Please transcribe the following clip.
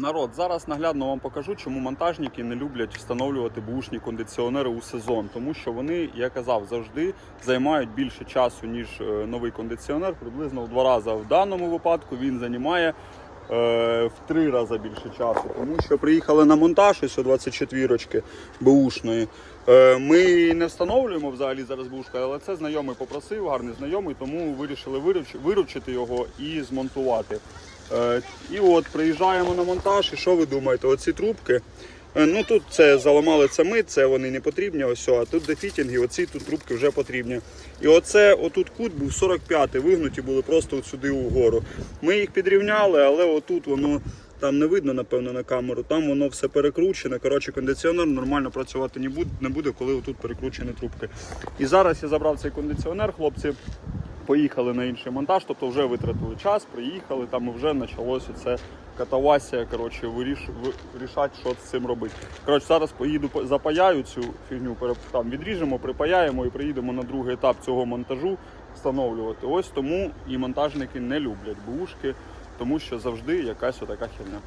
Народ, зараз наглядно вам покажу, чому монтажники не люблять встановлювати бушні кондиціонери у сезон, тому що вони, я казав, завжди займають більше часу, ніж е, новий кондиціонер. Приблизно в два рази. В даному випадку він займає е, в три рази більше часу, тому що приїхали на монтаж ось 24-очки бушної. Е, Ми не встановлюємо взагалі зараз бушка, але це знайомий попросив, гарний знайомий, тому вирішили виручити його і змонтувати. Е, І от приїжджаємо на монтаж, і що ви думаєте? Оці трубки. е, Ну тут це заламали це ми, це вони не потрібні. Ось, а тут дефітінги, оці тут трубки вже потрібні. І оце отут кут був 45-й, вигнуті були просто от сюди угору. Ми їх підрівняли, але отут воно там не видно, напевно, на камеру. Там воно все перекручене. Коротше, кондиціонер нормально працювати не буде, коли отут перекручені трубки. І зараз я забрав цей кондиціонер, хлопці поїхали на інший монтаж, тобто вже витратили час, приїхали, там і вже почалося це катавасія, коротше, виріш, вирішати, що з цим робити. Коротше, зараз поїду, запаяю цю фігню, там відріжемо, припаяємо і приїдемо на другий етап цього монтажу встановлювати. Ось тому і монтажники не люблять бушки, тому що завжди якась отака херня.